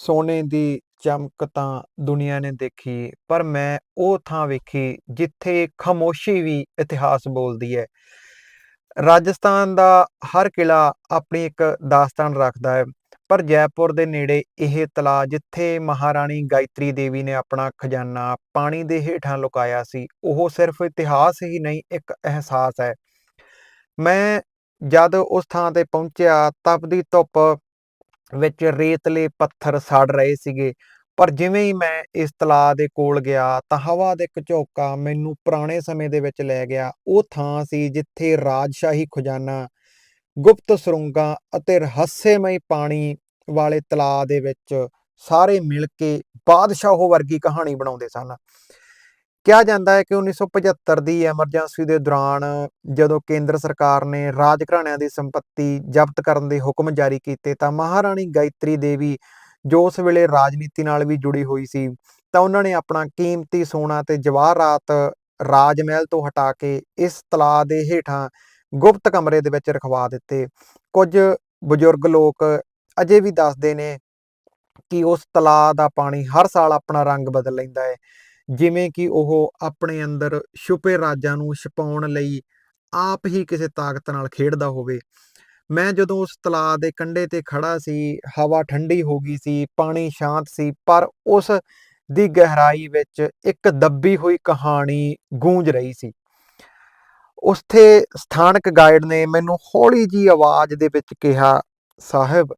ਸੋਨੇ ਦੀ ਚਮਕ ਤਾਂ ਦੁਨੀਆ ਨੇ ਦੇਖੀ, ਪਰ ਮੈਂ ਉਹ ਥਾਂ ਵੇਖੀ ਜਿੱਥੇ ਖਾਮੋਸ਼ੀ ਵੀ ਇਤਿਹਾਸ ਬੋਲਦੀ ਹੈ। ਰਾਜਸਥਾਨ ਦਾ ਹਰ ਕਿਲਾ ਆਪਣੀ ਇੱਕ ਦਾਸਤਾਨ ਰੱਖਦਾ ਹੈ, ਪਰ ਜੈਪੁਰ ਦੇ ਨੇੜੇ ਇਹ ਤਲਾ ਜਿੱਥੇ ਮਹਾਰਾਣੀ ਗਾਇਤਰੀ ਦੇਵੀ ਨੇ ਆਪਣਾ ਖਜ਼ਾਨਾ ਪਾਣੀ ਦੇ ਹੇਠਾਂ ਲੁਕਾਇਆ ਸੀ, ਉਹ ਸਿਰਫ ਇਤਿਹਾਸ ਹੀ ਨਹੀਂ, ਇੱਕ ਅਹਿਸਾਸ ਹੈ। ਮੈਂ ਜਦ ਉਸ ਥਾਂ ਤੇ ਪਹੁੰਚਿਆ ਤਪਦੀ ਧੁੱਪ ਵਿੱਚ ਰੇਤਲੇ ਪੱਥਰ ਸੜ ਰਹੇ ਸੀਗੇ। ਪਰ ਜਿਵੇਂ ਹੀ ਮੈਂ ਇਸ ਤਲਾਅ ਦੇ ਕੋਲ ਗਿਆ, ਤਾਂ ਹਵਾ ਦੇ ਇੱਕ ਝੋਕਾ ਮੈਨੂੰ ਪੁਰਾਣੇ ਸਮੇਂ ਦੇ ਵਿੱਚ ਲੈ ਗਿਆ। ਉਹ ਥਾਂ ਸੀ ਜਿੱਥੇ ਰਾਜਸ਼ਾਹੀ ਖਜ਼ਾਨਾ, ਗੁਪਤ ਸੁਰੰਗਾਂ ਅਤੇ ਰਹੱਸਮਈ ਪਾਣੀ ਵਾਲੇ ਤਲਾਅ ਦੇ ਵਿੱਚ ਸਾਰੇ ਮਿਲ ਕੇ ਬਾਦਸ਼ਾਹੋ ਵਰਗੀ ਕਹਾਣੀ ਬਣਾਉਂਦੇ ਸਨ। ਕਿਹਾ ਜਾਂਦਾ ਹੈ ਕਿ 1975 ਦੀ ਐਮਰਜੈਂਸੀ ਦੇ ਦੌਰਾਨ ਜਦੋਂ ਕੇਂਦਰ ਸਰਕਾਰ ਨੇ ਰਾਜ ਘਰਾਣਿਆਂ ਦੀ ਸੰਪਤੀ ਜ਼ਬਤ ਕਰਨ ਦੇ ਹੁਕਮ ਜਾਰੀ ਕੀਤੇ ਤਾਂ ਮਹਾਰਾਣੀ ਗਾਇਤਰੀ ਦੇਵੀ ਜੋ ਉਸ ਵੇਲੇ ਰਾਜਨੀਤੀ ਨਾਲ ਵੀ ਜੁੜੀ ਹੋਈ ਸੀ, ਤਾਂ ਉਹਨਾਂ ਨੇ ਆਪਣਾ ਕੀਮਤੀ ਸੋਨਾ ਤੇ ਜਵਾਹਰਾਤ ਰਾਜ ਮਹਿਲ ਤੋਂ ਹਟਾ ਕੇ ਇਸ ਤਲਾਅ ਦੇ ਹੇਠਾਂ ਗੁਪਤ ਕਮਰੇ ਦੇ ਵਿੱਚ ਰਖਵਾ ਦਿੱਤੇ। ਕੁਝ ਬਜ਼ੁਰਗ ਲੋਕ ਅਜੇ ਵੀ ਦੱਸਦੇ ਨੇ ਕਿ ਉਸ ਤਲਾਅ ਦਾ ਪਾਣੀ ਹਰ ਸਾਲ ਆਪਣਾ ਰੰਗ ਬਦਲ ਲੈਂਦਾ ਹੈ। ਜਿਵੇਂ ਕਿ ਉਹ ਆਪਣੇ ਅੰਦਰ ਛੁਪੇ ਰਾਜਾਂ ਨੂੰ ਛਪਾਉਣ ਲਈ ਆਪ ਹੀ ਕਿਸੇ ਤਾਕਤ ਨਾਲ ਖੇਡਦਾ ਹੋਵੇ। ਮੈਂ ਜਦੋਂ ਉਸ ਤਲਾਅ ਦੇ ਕੰਢੇ ਤੇ ਖੜਾ ਸੀ, ਹਵਾ ਠੰਡੀ ਹੋ ਗਈ ਸੀ, ਪਾਣੀ ਸ਼ਾਂਤ ਸੀ, ਪਰ ਉਸ ਦੀ ਗਹਿਰਾਈ ਵਿੱਚ ਇੱਕ ਦੱਬੀ ਹੋਈ ਕਹਾਣੀ ਗੂੰਜ ਰਹੀ ਸੀ। ਉਸਥੇ ਸਥਾਨਕ ਗਾਈਡ ਨੇ ਮੈਨੂੰ ਹੌਲੀ ਜੀ ਆਵਾਜ਼ ਦੇ ਵਿੱਚ ਕਿਹਾ, ਸਾਹਿਬ,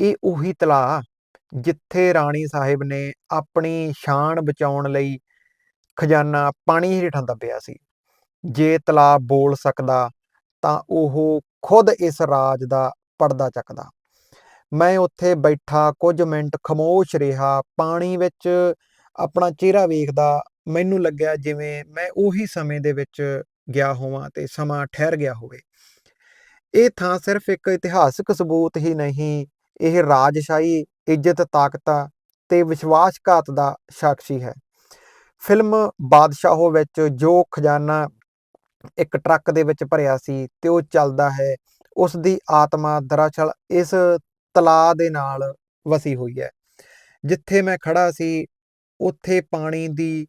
ਇਹ ਉਹੀ ਤਲਾ ਜਿੱਥੇ ਰਾਣੀ ਸਾਹਿਬ ਨੇ ਆਪਣੀ ਸ਼ਾਨ ਬਚਾਉਣ ਲਈ ਖਜ਼ਾਨਾ ਪਾਣੀ ਹੇਠਾਂ ਦੱਬਿਆ ਸੀ। ਜੇ ਤਲਾਬ ਬੋਲ ਸਕਦਾ ਤਾਂ ਉਹ ਖੁਦ ਇਸ ਰਾਜ ਦਾ ਪਰਦਾ ਚੱਕਦਾ। ਮੈਂ ਉੱਥੇ ਬੈਠਾ ਕੁਝ ਮਿੰਟ ਖਾਮੋਸ਼ ਰਿਹਾ। ਪਾਣੀ ਵਿੱਚ ਆਪਣਾ ਚਿਹਰਾ ਵੇਖਦਾ ਮੈਨੂੰ ਲੱਗਿਆ ਜਿਵੇਂ ਮੈਂ ਉਹੀ ਸਮੇਂ ਦੇ ਵਿੱਚ ਗਿਆ ਹੋਵਾਂ ਤੇ ਸਮਾਂ ਠਹਿਰ ਗਿਆ ਹੋਵੇ। ਇਹ ਥਾਂ ਸਿਰਫ ਇੱਕ ਇਤਿਹਾਸਕ ਸਬੂਤ ਹੀ ਨਹੀਂ, ਇਹ ਰਾਜਸ਼ਾਹੀ ਇੱਜ਼ਤ, ਤਾਕਤਾਂ ਤੇ ਵਿਸ਼ਵਾਸਘਾਤ ਦਾ ਸਾਖੀ ਹੈ। ਫਿਲਮ ਬਾਦਸ਼ਾਹੋ ਵਿੱਚ ਜੋ ਖਜ਼ਾਨਾ ਇੱਕ ਟਰੱਕ ਦੇ ਵਿੱਚ ਭਰਿਆ ਸੀ ਤੇ ਉਹ ਚੱਲਦਾ ਹੈ, ਉਸ ਦੀ ਆਤਮਾ ਦਰਅਸਲ ਇਸ ਤਲਾਅ ਦੇ ਨਾਲ ਵਸੀ ਹੋਈ ਹੈ। ਜਿੱਥੇ ਮੈਂ ਖੜਾ ਸੀ, ਉੱਥੇ ਪਾਣੀ ਦੀ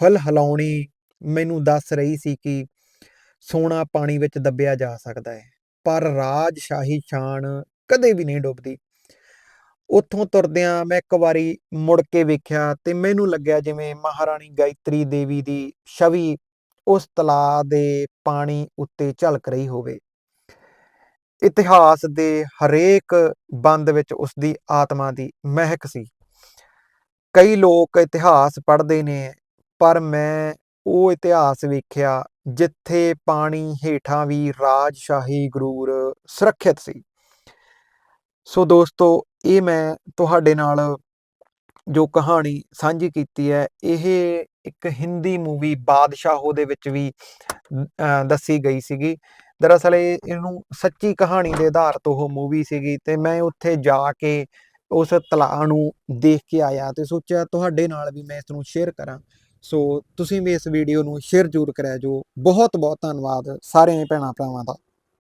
ਹਲ ਹਲਾਉਣੀ ਮੈਨੂੰ ਦੱਸ ਰਹੀ ਸੀ ਕਿ ਸੋਨਾ ਪਾਣੀ ਵਿੱਚ ਦੱਬਿਆ ਜਾ ਸਕਦਾ ਹੈ, ਪਰ ਰਾਜਸ਼ਾਹੀ ਸ਼ਾਨ ਕਦੇ ਵੀ ਨਹੀਂ ਡੁੱਬਦੀ। ਉੱਥੋਂ ਤੁਰਦਿਆਂ ਮੈਂ ਇੱਕ ਵਾਰੀ ਮੁੜ ਕੇ ਵੇਖਿਆ ਤੇ ਮੈਨੂੰ ਲੱਗਿਆ ਜਿਵੇਂ ਮਹਾਰਾਣੀ ਗਾਇਤਰੀ ਦੇਵੀ ਦੀ ਛਵੀ ਉਸ ਤਲਾ ਦੇ ਪਾਣੀ ਉੱਤੇ ਝਲਕ ਰਹੀ ਹੋਵੇ। ਇਤਿਹਾਸ ਦੇ ਹਰੇਕ ਬੰਦ ਵਿੱਚ ਉਸ ਦੀ ਆਤਮਾ ਦੀ ਮਹਿਕ ਸੀ। ਕਈ ਲੋਕ ਇਤਿਹਾਸ ਪੜ੍ਹਦੇ ਨੇ, ਪਰ ਮੈਂ ਉਹ ਇਤਿਹਾਸ ਵੇਖਿਆ ਜਿੱਥੇ ਪਾਣੀ ਹੇਠਾਂ ਵੀ ਰਾਜਸ਼ਾਹੀ ਗਰੂਰ ਸੁਰੱਖਿਅਤ ਸੀ। ਸੋ ਦੋਸਤੋ ਇਹ ਮੈਂ ਤੁਹਾਡੇ ਨਾਲ ਜੋ ਕਹਾਣੀ ਸਾਂਝੀ ਕੀਤੀ ਹੈ, ਇਹ ਇੱਕ ਹਿੰਦੀ ਮੂਵੀ ਬਾਦਸ਼ਾਹੋ ਦੇ ਵਿੱਚ ਵੀ ਦੱਸੀ ਗਈ ਸੀਗੀ। ਦਰਅਸਲ ਇਹ, ਇਹਨੂੰ ਸੱਚੀ ਕਹਾਣੀ ਦੇ ਆਧਾਰ ਤੋਂ ਉਹ ਮੂਵੀ ਸੀਗੀ ਤੇ ਮੈਂ ਉੱਥੇ ਜਾ ਕੇ ਉਸ ਤਲਾਅ ਨੂੰ ਦੇਖ ਕੇ ਆਇਆ ਤੇ ਸੋਚਿਆ ਤੁਹਾਡੇ ਨਾਲ ਵੀ ਮੈਂ ਇਸ ਨੂੰ ਸ਼ੇਅਰ ਕਰਾਂ। ਸੋ ਤੁਸੀਂ ਵੀ ਇਸ ਵੀਡੀਓ ਨੂੰ ਸ਼ੇਅਰ ਜ਼ਰੂਰ ਕਰਿਆ ਜੋ ਬਹੁਤ ਬਹੁਤ ਧੰਨਵਾਦ ਸਾਰੇ ਭੈਣਾਂ ਭਰਾਵਾਂ ਦਾ।